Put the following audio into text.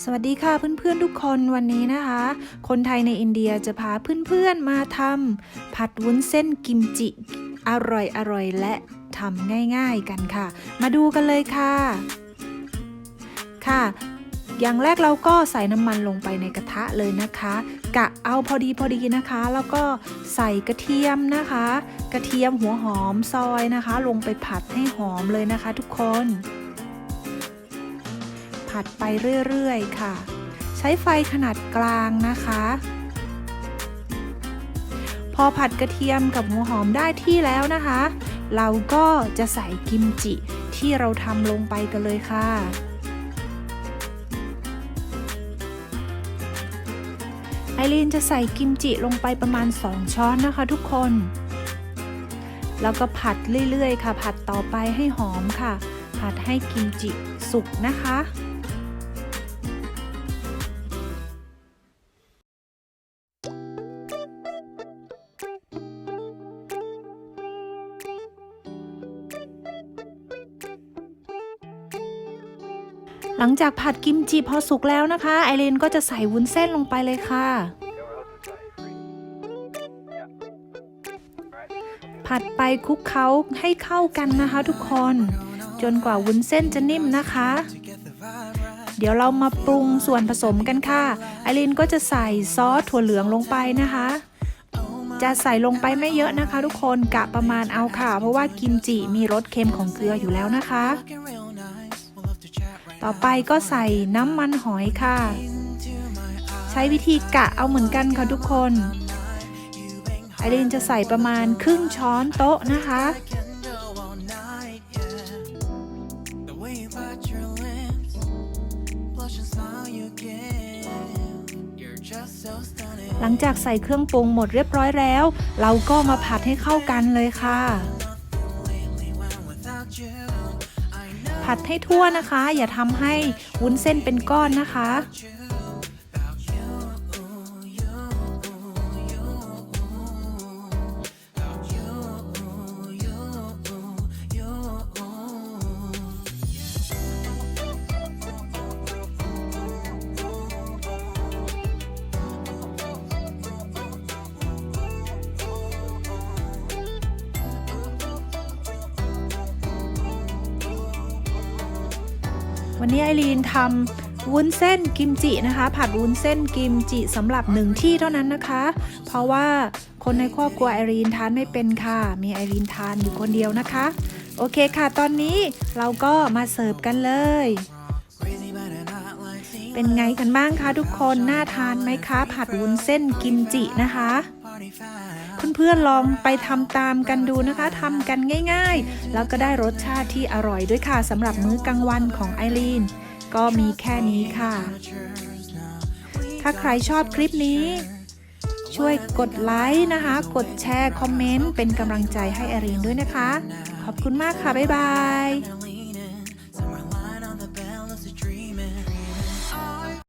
สวัสดีค่ะเพื่อนๆทุกคนวันนี้นะคะ คนไทยในอินเดียจะพาเพื่อนๆมาทำผัดวุ้นเส้นกิมจิ อร่อยๆและทำง่ายๆกันค่ะ มาดูกันเลยค่ะ ค่ะ อย่างแรกเราก็ใส่น้ำมันลงไปในกระทะเลยนะคะ กะเอาพอดีพอดีนะคะ แล้วก็ใส่กระเทียมนะคะ กระเทียมหัวหอมซอยนะคะ ลงไปผัดให้หอมเลยนะคะ ทุกคน ผัดไปเรื่อยๆ ค่ะ ใช้ไฟขนาดกลางนะคะ พอผัดกระเทียมกับหัวหอมได้ที่แล้วนะคะ เราก็จะใส่กิมจิที่เราทำลงไปกันเลยค่ะไอรีนจะใส่กิมจิลงไปประมาณ 2 ช้อนนะคะทุกคน แล้วก็ผัดเรื่อยๆ ค่ะ ผัดต่อไปให้หอมค่ะ ผัดให้กิมจิสุกนะคะ หลังจากผัดกิมจิพอสุกแล้วนะคะ ไอรีนก็จะใส่วุ้นเส้นลงไปเลยค่ะ ผัดไปคลุกเคล้าให้เข้ากันนะคะทุกคน จนกว่าวุ้นเส้นจะนิ่มนะคะ เดี๋ยวเรามาปรุงส่วนผสมกันค่ะ ไอรินก็จะใส่ซอสถั่วเหลืองลงไปนะคะ จะใส่ลงไปไม่เยอะนะคะ ทุกคนกะประมาณเอาค่ะ เพราะว่ากิมจิมีรสเค็มของเกลืออยู่แล้วนะคะ ต่อไปก็ใส่น้ำมันหอยค่ะ ใช้วิธีกะเอาเหมือนกันค่ะทุกคนไอรินจะใส่ประมาณครึ่งช้อนโต๊ะนะคะ หลังจากใส่เครื่องปรุงหมดเรียบร้อยแล้ว เราก็มาผัดให้เข้ากันเลยค่ะ ผัดให้ทั่วนะคะ อย่าทำให้วุ้นเส้นเป็นก้อนนะคะ วันนี้ไอรีนทำวุ้นเส้นกิมจินะคะ ผัดวุ้นเส้นกิมจิสำหรับหนึ่งที่เท่านั้นนะคะ เพราะว่าคนในครอบครัวไอรีนทานไม่เป็นค่ะ มีไอรีนทานอยู่คนเดียวนะคะ โอเคค่ะ ตอนนี้เราก็มาเสิร์ฟกันเลย เป็นไงกันบ้างคะทุกคน น่าทานไหมคะ ผัดวุ้นเส้นกิมจินะคะ เพื่อนๆลองไปทำตามกันดูนะคะทำกันง่ายๆ แล้วก็ได้รสชาติที่อร่อยด้วยค่ะสำหรับมื้อกลางวันของไอรีนก็มีแค่นี้ค่ะ ถ้าใครชอบคลิปนี้ ช่วยกดไลค์นะคะ กดแชร์ คอมเมนต์ เป็นกำลังใจให้ไอรีนด้วยนะคะ ขอบคุณมากค่ะ บ๊ายบาย